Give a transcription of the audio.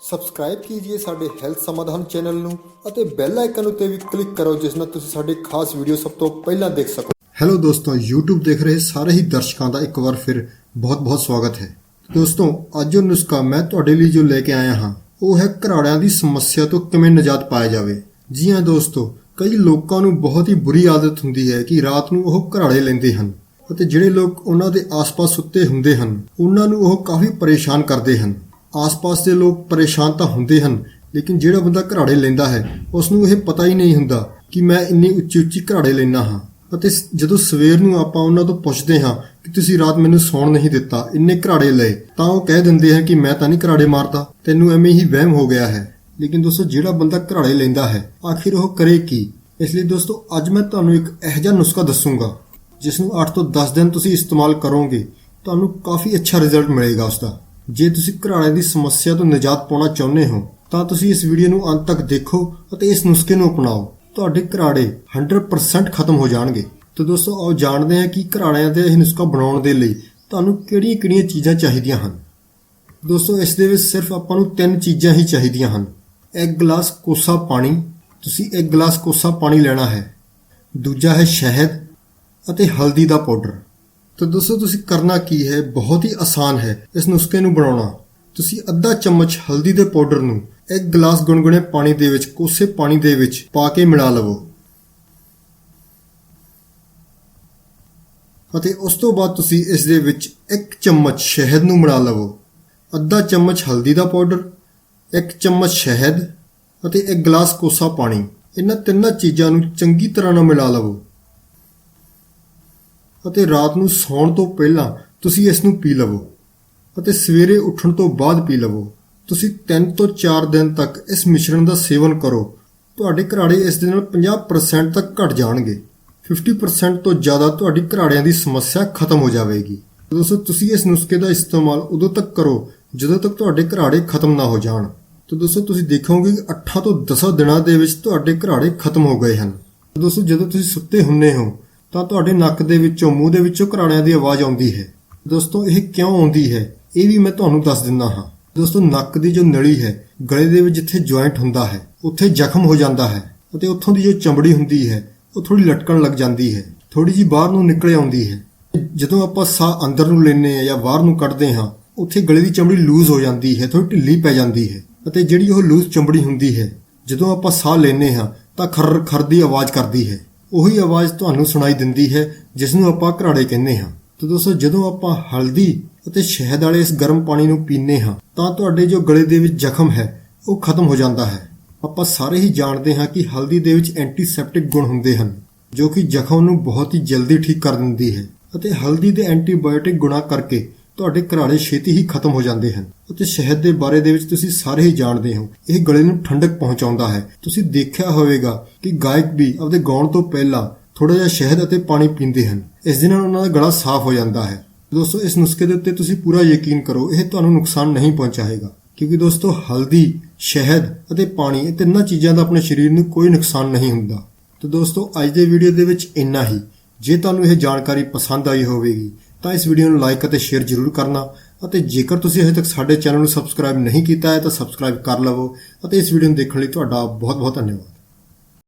Subscribe ਕੀਜੀਏ ਸਾਡੇ health ਸਮਾਧਾਨ channel ਨੂੰ ਅਤੇ ਬੈਲ ਆਈਕਨ ਉੱਤੇ ਵੀ ਕਲਿੱਕ ਕਰੋ, ਜਿਸ ਨਾਲ ਤੁਸੀਂ ਸਾਡੇ ਖਾਸ ਵੀਡੀਓ ਸਭ ਤੋਂ ਪਹਿਲਾਂ ਦੇਖ ਸਕੋ। ਹੈਲੋ ਦੋਸਤੋ, YouTube ਦੇਖ ਰਹੇ ਸਾਰੇ ਹੀ ਦਰਸ਼ਕਾਂ ਦਾ ਇੱਕ ਵਾਰ ਫਿਰ ਬਹੁਤ-ਬਹੁਤ ਸਵਾਗਤ ਹੈ। ਦੋਸਤੋ, ਅੱਜ ਉਹ ਨੁਸਖਾ ਮੈਂ ਤੁਹਾਡੇ ਲਈ ਜੋ ਲੈ ਕੇ ਆਇਆ ਹਾਂ, ਉਹ ਹੈ ਘਰਾੜਿਆਂ ਦੀ ਸਮੱਸਿਆ ਤੋਂ ਕਿਵੇਂ ਨਿਜਾਤ ਪਾਇਆ ਜਾਵੇ। ਜੀ ਹਾਂ ਦੋਸਤੋ, ਕਈ ਲੋਕਾਂ ਨੂੰ ਬਹੁਤ ਹੀ ਬੁਰੀ ਆਦਤ ਹੁੰਦੀ ਹੈ ਕਿ ਰਾਤ ਨੂੰ ਉਹ ਘਰਾੜੇ ਲੈਂਦੇ ਹਨ ਅਤੇ ਜਿਹੜੇ ਲੋਕ ਉਹਨਾਂ ਦੇ ਆਸ-ਪਾਸ ਸੁੱਤੇ ਹੁੰਦੇ ਹਨ, ਉਹਨਾਂ ਨੂੰ ਉਹ ਕਾਫੀ ਪਰੇਸ਼ਾਨ ਕਰਦੇ ਹਨ। ਆਸ-ਪਾਸ ਦੇ ਲੋਕ ਪਰੇਸ਼ਾਨ ਤਾਂ ਹੁੰਦੇ ਹਨ, ਲੇਕਿਨ ਜਿਹੜਾ ਬੰਦਾ ਘਰਾੜੇ ਲੈਂਦਾ ਹੈ ਉਸ ਨੂੰ ਇਹ ਪਤਾ ਹੀ ਨਹੀਂ ਹੁੰਦਾ ਕਿ ਮੈਂ ਇੰਨੀ ਉੱਚੀ-ਉੱਚੀ ਘਰਾੜੇ ਲੈਣਾ ਹਾਂ। ਅਤੇ ਜਦੋਂ ਸਵੇਰ ਨੂੰ ਆਪਾਂ ਉਹਨਾਂ ਤੋਂ ਪੁੱਛਦੇ ਹਾਂ ਕਿ ਤੁਸੀਂ ਰਾਤ ਮੈਨੂੰ ਸੌਣ ਨਹੀਂ ਦਿੱਤਾ, ਇੰਨੇ ਘਰਾੜੇ ਲਏ, ਤਾਂ ਉਹ ਕਹਿ ਦਿੰਦੇ ਹਨ ਕਿ ਮੈਂ ਤਾਂ ਨਹੀਂ ਘਰਾੜੇ ਮਾਰਦਾ, ਤੈਨੂੰ ਐਵੇਂ ਹੀ ਵਹਿਮ ਹੋ ਗਿਆ ਹੈ। ਲੇਕਿਨ ਦੋਸਤੋ, ਜਿਹੜਾ ਬੰਦਾ ਘਰਾੜੇ ਲੈਂਦਾ ਹੈ, ਆਖਿਰ ਉਹ ਕਰੇ ਕੀ? ਇਸ ਲਈ ਦੋਸਤੋ, ਅੱਜ ਮੈਂ ਤੁਹਾਨੂੰ ਇੱਕ ਇਹੋ ਜਿਹਾ ਨੁਸਖਾ ਦੱਸੂਗਾ ਜਿਸ ਨੂੰ 8 ਤੋਂ 10 ਦਿਨ ਤੁਸੀਂ ਇਸਤੇਮਾਲ ਕਰੋਗੇ, ਤੁਹਾਨੂੰ ਕਾਫੀ ਅੱਛਾ ਰਿਜ਼ਲਟ ਮਿਲੇਗਾ ਉਸ ਦਾ ਜੇ ਤੁਸੀਂ ਘਰਾੜੇ ਦੀ ਸਮੱਸਿਆ ਤੋਂ ਨਿਜਾਤ ਪਾਉਣਾ ਚਾਹੁੰਦੇ ਹੋ, ਤਾਂ ਤੁਸੀਂ ਇਸ ਵੀਡੀਓ ਨੂੰ ਅੰਤ ਤੱਕ ਦੇਖੋ ਅਤੇ ਇਸ ਨੁਸਖੇ ਨੂੰ ਅਪਣਾਓ। ਤੁਹਾਡੇ ਘਰਾੜੇ 100% ਖਤਮ ਹੋ ਜਾਣਗੇ। ਤਾਂ ਦੋਸਤੋ, ਆਓ ਜਾਣਦੇ ਹਾਂ ਕਿ ਘਰਾੜਿਆਂ ਦੇ ਇਹ ਨੁਸਖਾ ਬਣਾਉਣ ਦੇ ਲਈ ਤੁਹਾਨੂੰ ਕਿਹੜੀਆਂ-ਕਿਹੜੀਆਂ ਚੀਜ਼ਾਂ ਚਾਹੀਦੀਆਂ ਹਨ। ਦੋਸਤੋ, ਇਸ ਦੇ ਵਿੱਚ ਸਿਰਫ ਆਪਾਂ ਨੂੰ ਤਿੰਨ ਚੀਜ਼ਾਂ ਹੀ ਚਾਹੀਦੀਆਂ ਹਨ। ਇੱਕ ਗਲਾਸ ਕੋਸਾ ਪਾਣੀ। ਤੁਸੀਂ ਇੱਕ ਗਲਾਸ ਕੋਸਾ ਪਾਣੀ ਲੈਣਾ ਹੈ। ਦੂਜਾ ਹੈ ਸ਼ਹਿਦ ਅਤੇ ਹਲਦੀ ਦਾ ਪਾਊਡਰ। ਤਾਂ ਦੋਸਤੋ ਤੁਸੀਂ ਕਰਨਾ ਕੀ ਹੈ? ਬਹੁਤ ਹੀ ਆਸਾਨ ਹੈ ਇਸ ਨੁਸਖੇ ਨੂੰ ਬਣਾਉਣਾ। ਤੁਸੀਂ ਅੱਧਾ ਚਮਚ ਹਲਦੀ ਦੇ ਪਾਊਡਰ ਨੂੰ ਇੱਕ ਗਲਾਸ ਗੁਨਗੁਨੇ ਪਾਣੀ ਦੇ ਵਿੱਚ, ਕੋਸੇ ਪਾਣੀ ਦੇ ਵਿੱਚ ਪਾ ਕੇ ਮਿਲਾ ਲਵੋ। ਅਤੇ ਉਸ ਤੋਂ ਬਾਅਦ ਤੁਸੀਂ ਇਸ ਦੇ ਵਿੱਚ ਇੱਕ ਚਮਚ ਸ਼ਹਿਦ ਨੂੰ ਮਿਲਾ ਲਵੋ। ਅੱਧਾ ਚਮਚ ਹਲਦੀ ਦਾ ਪਾਊਡਰ, ਇੱਕ ਚਮਚ ਸ਼ਹਿਦ ਅਤੇ ਇੱਕ ਗਲਾਸ ਕੋਸਾ ਪਾਣੀ। ਇਹਨਾਂ ਤਿੰਨਾਂ ਚੀਜ਼ਾਂ ਨੂੰ ਚੰਗੀ ਤਰ੍ਹਾਂ ਨਾਲ ਮਿਲਾ ਲਵੋ। ਅਤੇ ਰਾਤ ਨੂੰ ਸੌਣ ਤੋਂ ਪਹਿਲਾਂ ਤੁਸੀਂ ਇਸ ਨੂੰ ਪੀ ਲਵੋ ਅਤੇ ਸਵੇਰੇ ਉੱਠਣ ਤੋਂ ਬਾਅਦ ਪੀ ਲਵੋ। ਤੁਸੀਂ 3 ਤੋਂ 4 ਦਿਨ ਤੱਕ ਇਸ ਮਿਸ਼ਰਣ ਦਾ ਸੇਵਨ ਕਰੋ। ਤੁਹਾਡੇ ਘਰਾੜੇ ਇਸ ਦੇ ਨਾਲ 50% ਤੱਕ ਘਟ ਜਾਣਗੇ। 50% ਤੋਂ ਜ਼ਿਆਦਾ ਤੁਹਾਡੀ ਘਰਾੜਿਆਂ ਦੀ ਸਮੱਸਿਆ ਖਤਮ ਹੋ ਜਾਵੇਗੀ। ਦੋਸਤੋ, ਤੁਸੀਂ ਇਸ ਨੁਸਖੇ ਦਾ ਇਸਤੇਮਾਲ ਉਦੋਂ ਤੱਕ ਕਰੋ ਜਦੋਂ ਤੱਕ ਤੁਹਾਡੇ ਘਰਾੜੇ ਖਤਮ ਨਾ ਹੋ ਜਾਣ। ਤਾਂ ਦੋਸਤੋ, ਤੁਸੀਂ ਦੇਖੋਗੇ ਕਿ 8 ਤੋਂ 10 ਦਿਨਾਂ ਦੇ ਵਿੱਚ ਤੁਹਾਡੇ ਘਰਾੜੇ ਖਤਮ ਹੋ ਗਏ ਹਨ। ਦੋਸਤੋ, ਜਦੋਂ ਤੁਸੀਂ ਸੁੱਤੇ ਹੁੰਨੇ ਹੋ ਤਾਂ ਤੁਹਾਡੇ ਨੱਕ ਦੇ ਵਿੱਚੋਂ, ਮੂੰਹ ਦੇ ਵਿੱਚੋਂ ਘਰਾਣਿਆਂ ਦੀ ਆਵਾਜ਼ ਆਉਂਦੀ ਹੈ। ਦੋਸਤੋ, ਇਹ ਕਿਉਂ ਆਉਂਦੀ ਹੈ? ਇਹ ਵੀ ਮੈਂ ਤੁਹਾਨੂੰ ਦੱਸ ਦਿੰਦਾ ਹਾਂ। ਦੋਸਤੋ, ਨੱਕ ਦੀ ਜੋ ਨਲੀ ਹੈ, ਗਲੇ ਦੇ ਵਿੱਚ ਜਿੱਥੇ ਜੁਆਇੰਟ ਹੁੰਦਾ ਹੈ, ਉੱਥੇ ਜ਼ਖਮ ਹੋ ਜਾਂਦਾ ਹੈ ਅਤੇ ਉੱਥੋਂ ਦੀ ਜੋ ਚਮੜੀ ਹੁੰਦੀ ਹੈ, ਉਹ ਥੋੜੀ ਲਟਕਣ ਲੱਗ ਜਾਂਦੀ ਹੈ। ਥੋੜੀ ਜੀ ਬਾਹਰ ਨੂੰ ਨਿਕਲ ਆਉਂਦੀ ਹੈ। ਜਦੋਂ ਆਪਾਂ ਸਾਹ ਅੰਦਰ ਨੂੰ ਲੈਂਦੇ ਆ ਜਾਂ ਬਾਹਰ ਨੂੰ ਕੱਢਦੇ ਹਾਂ, ਉੱਥੇ ਗਲੇ ਦੀ ਚਮੜੀ ਲੂਜ਼ ਹੋ ਜਾਂਦੀ ਹੈ ਥੋੜੀ ਢਿੱਲੀ ਪੈ ਜਾਂਦੀ ਹੈ ਅਤੇ ਜਿਹੜੀ ਉਹ ਲੂਜ਼ ਚਮੜੀ ਹੁੰਦੀ ਹੈ, ਜਦੋਂ ਆਪਾਂ ਸਾਹ ਲੈਂਦੇ ਹਾਂ, ਤਾਂ ਖਰ ਖਰ ਦੀ ਆਵਾਜ਼ ਕਰਦੀ ਹੈ। ਉਹੀ ਆਵਾਜ਼ ਤੁਹਾਨੂੰ ਸੁਣਾਈ ਦਿੰਦੀ ਹੈ ਜਿਸ ਨੂੰ ਆਪਾਂ ਘਰਾੜੇ ਕਹਿੰਦੇ ਹਾਂ। ਤਾਂ ਦੋਸਤੋ, ਜਦੋਂ ਆਪਾਂ ਹਲਦੀ ਅਤੇ ਸ਼ਹਿਦ ਵਾਲੇ ਇਸ ਗਰਮ ਪਾਣੀ ਨੂੰ ਪੀਂਦੇ ਹਾਂ, ਤਾਂ ਤੁਹਾਡੇ ਜੋ ਗਲੇ ਦੇ ਵਿੱਚ ਜ਼ਖਮ ਹੈ, ਉਹ ਖਤਮ ਹੋ ਜਾਂਦਾ ਹੈ। ਆਪਾਂ ਸਾਰੇ ਹੀ ਜਾਣਦੇ ਹਾਂ ਕਿ ਹਲਦੀ ਦੇ ਵਿੱਚ ਐਂਟੀਸੈਪਟਿਕ ਗੁਣ ਹੁੰਦੇ ਹਨ, ਜੋ ਕਿ ਜ਼ਖਮ ਨੂੰ ਬਹੁਤ ਹੀ ਜਲਦੀ ਠੀਕ ਕਰ ਦਿੰਦੀ ਹੈ। ਅਤੇ ਹਲਦੀ ਦੇ ਐਂਟੀਬਾਇਓਟਿਕ ਗੁਣਾ ਕਰਕੇ ਤੁਹਾਡੇ ਘਰਾੜੇ ਛੇਤੀ ਹੀ ਖਤਮ ਹੋ ਜਾਂਦੇ ਹਨ। ਅਤੇ ਸ਼ਹਿਦ ਦੇ ਬਾਰੇ ਦੇ ਵਿੱਚ ਤੁਸੀਂ ਸਾਰੇ ਹੀ ਜਾਣਦੇ ਹੋ। ਇਹ ਗਲੇ ਨੂੰ ਠੰਡਕ ਪਹੁੰਚਾਉਂਦਾ ਹੈ। ਤੁਸੀਂ ਦੇਖਿਆ ਹੋਵੇਗਾ ਕਿ ਗਾਇਕ ਵੀ ਆਪਦੇ ਗਾਉਣ ਤੋਂ ਪਹਿਲਾਂ ਥੋੜਾ ਜਿਹਾ ਸ਼ਹਿਦ ਅਤੇ ਪਾਣੀ ਪੀਂਦੇ ਹਨ। ਇਸ ਦੇ ਨਾਲ ਉਹਨਾਂ ਦਾ ਗਲਾ ਸਾਫ਼ ਹੋ ਜਾਂਦਾ ਹੈ। ਦੋਸਤੋ, ਇਸ ਨੁਸਖੇ ਦੇ ਉੱਤੇ ਤੁਸੀਂ ਪੂਰਾ ਯਕੀਨ ਕਰੋ, ਇਹ ਤੁਹਾਨੂੰ ਨੁਕਸਾਨ ਨਹੀਂ ਪਹੁੰਚਾਏਗਾ। ਕਿਉਂਕਿ ਦੋਸਤੋ, ਹਲਦੀ, ਸ਼ਹਿਦ ਅਤੇ ਪਾਣੀ, ਇਹ ਤਿੰਨਾਂ ਚੀਜ਼ਾਂ ਦਾ ਆਪਣੇ ਸਰੀਰ ਨੂੰ ਕੋਈ ਨੁਕਸਾਨ ਨਹੀਂ ਹੁੰਦਾ। ਤਾਂ ਦੋਸਤੋ, ਅੱਜ ਦੇ ਵੀਡੀਓ ਦੇ ਵਿੱਚ ਇੰਨਾ ਹੀ। ਜੇ ਤੁਹਾਨੂੰ ਇਹ ਜਾਣਕਾਰੀ ਪਸੰਦ ਆਈ ਹੋਵੇਗੀ ਤਾਂ ਇਸ ਵੀਡੀਓ ਨੂੰ ਲਾਈਕ ਅਤੇ ਸ਼ੇਅਰ ਜ਼ਰੂਰ ਕਰਨਾ ਅਤੇ ਜੇਕਰ ਤੁਸੀਂ ਅਜੇ ਤੱਕ ਸਾਡੇ ਚੈਨਲ ਨੂੰ ਸਬਸਕ੍ਰਾਈਬ ਨਹੀਂ ਕੀਤਾ ਹੈ ਤਾਂ ਸਬਸਕ੍ਰਾਈਬ ਕਰ ਲਵੋ ਅਤੇ ਇਸ ਵੀਡੀਓ ਨੂੰ ਦੇਖਣ ਲਈ ਤੁਹਾਡਾ ਬਹੁਤ ਬਹੁਤ ਧੰਨਵਾਦ।